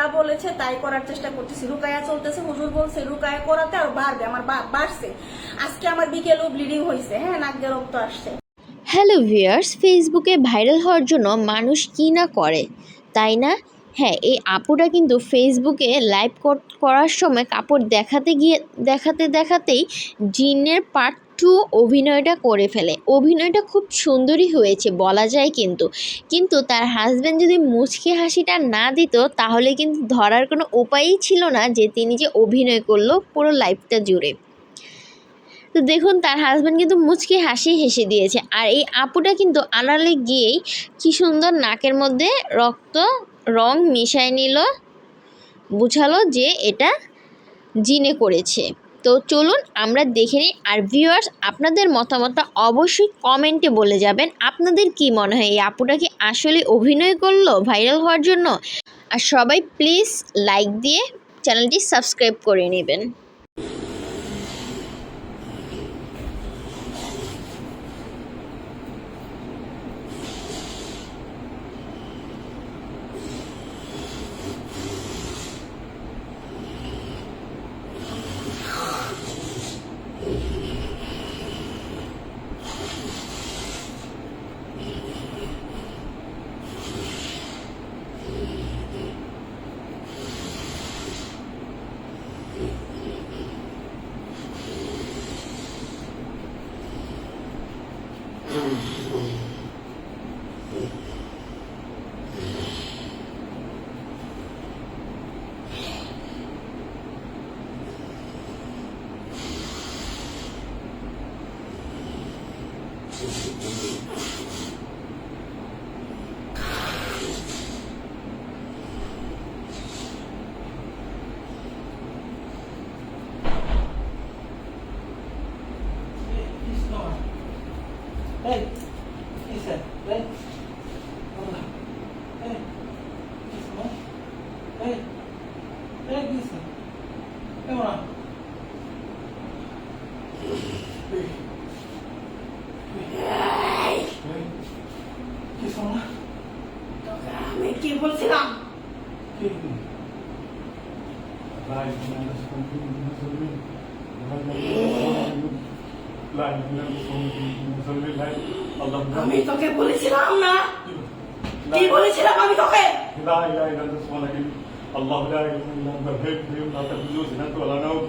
যা বলেছে তাই করার চেষ্টা করতেছি। রুকায়া চলতেছে, হুজুর বলছে, রুকায়া করাতে আর বাড়বে, আমার বাড়ছে। আজকে আমার বিকেলও ব্লিডিং হয়েছে হ্যাঁ নাক দিয়ে রক্ত আসছে। হ্যালো ভিয়ার্স ফেসবুকে ভাইরাল হওয়ার জন্য মানুষ কী না করে, তাই না? হ্যাঁ এই আপুটা কিন্তু ফেসবুকে লাইভ করার সময় কাপড় দেখাতে গিয়ে দেখাতে দেখাতেই জিনের পার্ট টু অভিনয়টা করে ফেলে। অভিনয়টা খুব সুন্দরই হয়েছে, বলা যায় কিন্তু। কিন্তু তার হাজব্যান্ড যদি মুচকি হাসিটা না দিত, তাহলে কিন্তু ধরার কোনো উপায়ই ছিল না যে তিনি যে অভিনয় করল পুরো লাইফটা জুড়ে। তো দেখুন, তার হাজব্যান্ড কিন্তু মুচকি হাসি হেসে দিয়েছে। আর এই আপুটা কিন্তু আড়ালে গিয়েই কি সুন্দর নাকের মধ্যে রক্ত, রং মিশায় নিল, বুঝালো যে এটা জিনে করেছে। তো চলুন আমরা দেখে নিই। আর ভিউয়ার্স আপনাদের মতামতটা অবশ্যই কমেন্টে বলে যাবেন। আপনাদের কি মনে হয়, এই আপুটা কি আসলে অভিনয় করল ভাইরাল হওয়ার জন্য? আর সবাই প্লিজ লাইক দিয়ে চ্যানেলটি সাবস্ক্রাইব করে নেবেন। Hey, আমি তোকে বলেছিলাম না কি বলেছিলাম আমি তোকে الله لا اله الا انت الحي القيوم لا تاخذه سنه ولا نوم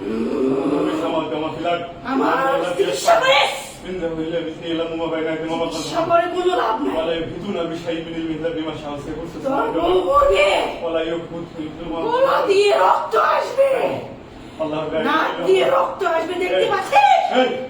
له في السماوات وما في الارض আমার চিকিৎসা করিস انه الا باذنه يعلم ما بين ايديهم وما চিকিৎসা خلفهم করে কোনো লাভ নাই ولا يحيطون بشيء من علمه الا بما شاء وسع كرسي তোর السماوات বউ والارض মরবে ولا يحيط بما গলা দিয়ে রক্ত আসবে الله لا নাক اله দিয়ে الا রক্ত আসবে দেখতে পাচ্ছিস هو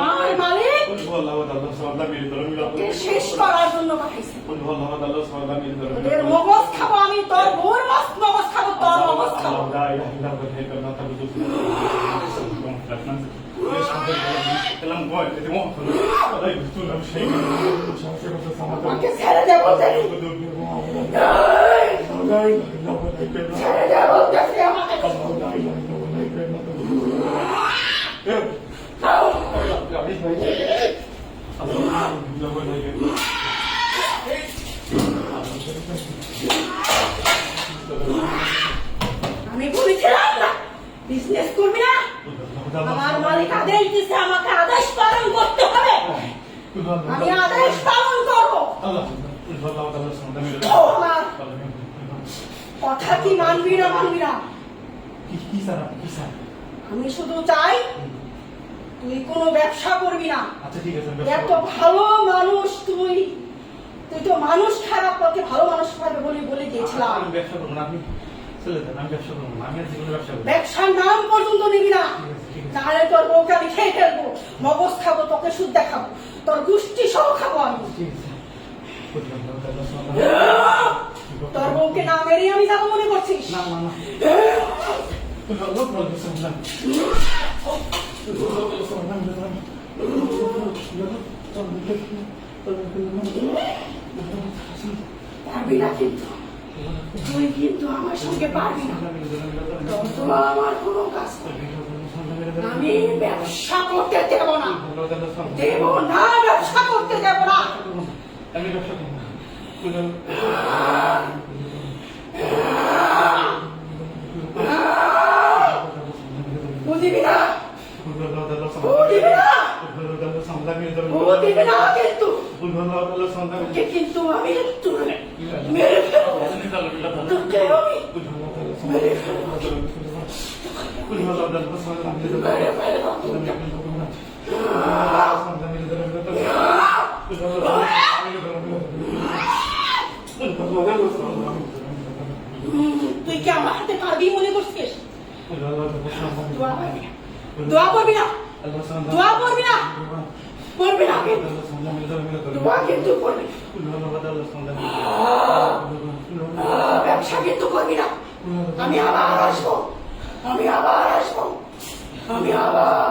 আমার মালিক শেষ করার জন্য পাঠাইছে তোর মগজ খাব আমি তোর ভোর মস্ত মগজ খাব তোর মগজ খাব ছেড়ে যাব ছেড়ে যাব আমি বলেছিলাম না বিজনেস করবি না। আমার মালিক আদেশ দিছে আমাকে আদেশ পালন করতে হবে। আমি আদেশ পালন করব। কথা কি মানবি না মানবি না? আমি শুধু চাই তুই কোনো ব্যবসা করবি না। আচ্ছা ঠিক আছে এত ভালো মানুষ তুই। তুই তো মানুষ খারাপ তোকে ভালো মানুষ পাবে বলে বলে দিয়েছিলাম আমি ব্যবসা করব না আপনি চলে যান আমি ব্যবসা করব না আমি জীবনে ব্যবসা করব ব্যবসার নাম পর্যন্ত নিবি না। তাহলে তোর বউকে আমি খেয়ে ফেলব মগজ খাব তোকে সুদ দেখাবো তোর গোষ্ঠী সহ খাব আমি। তোর বউকে না মেরে আমি যাব মনে করছিস? না না না। পারবি না কিন্তু তুই কিন্তু আমার সঙ্গে পারবি না আমার কোনো কাজ। আমি ব্যবসা করতে দেব না দেব না ব্যবসা করতে দেব না আমি ব্যবসা করব না। তুই যাও। বুঝিবি না বুঝিবি না বুঝিবি না কিন্তু তোকে কিন্তু আমি একটু মেরে ফেলব তোকে আমি মেরে ফেলব মেরে ফেলব হুম, তুই কি আমার হাতে পারবি মনে করছিস দোয়া করবি না দোয়া করবি না দোয়া করবি না করবি না কিন্তু। দোয়া ব্যবসা কিন্তু করবি না। আমি আবার আসব। আমি আবার আসব। আমি আবার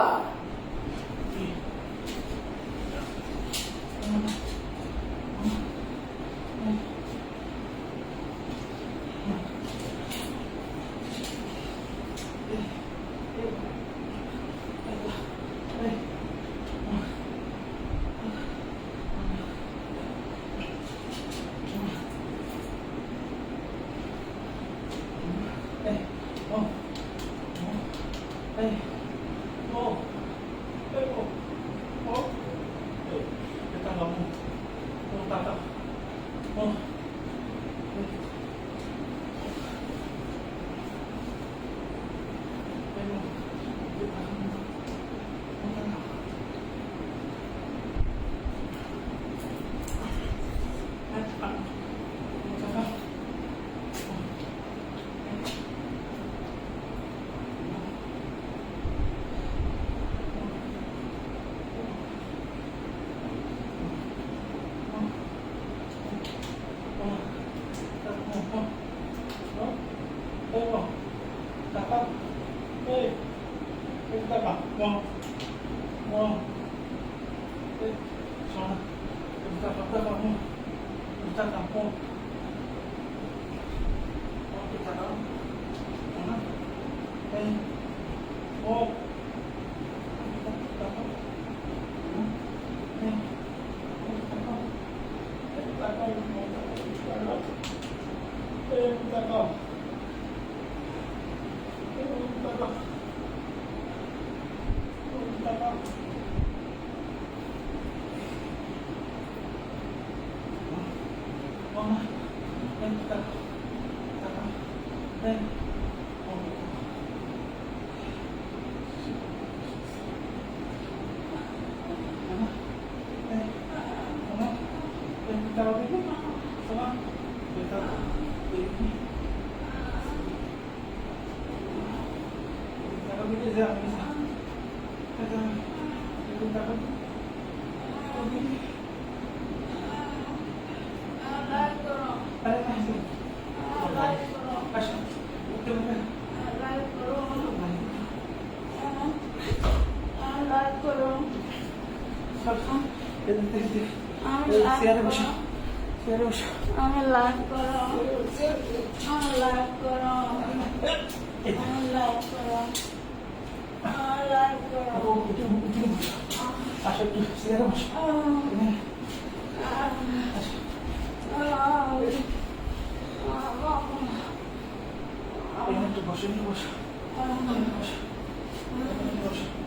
我 đây Thank you. চেয়ারে বসো চেয়ারে বসো। আমি লাভ করো আমি লাভ করো আমি লাভ করো আমি লাভ করো আসো একটু চেয়ারে বসো। একটু বসো নিয়ে বসো। বসো। বসো।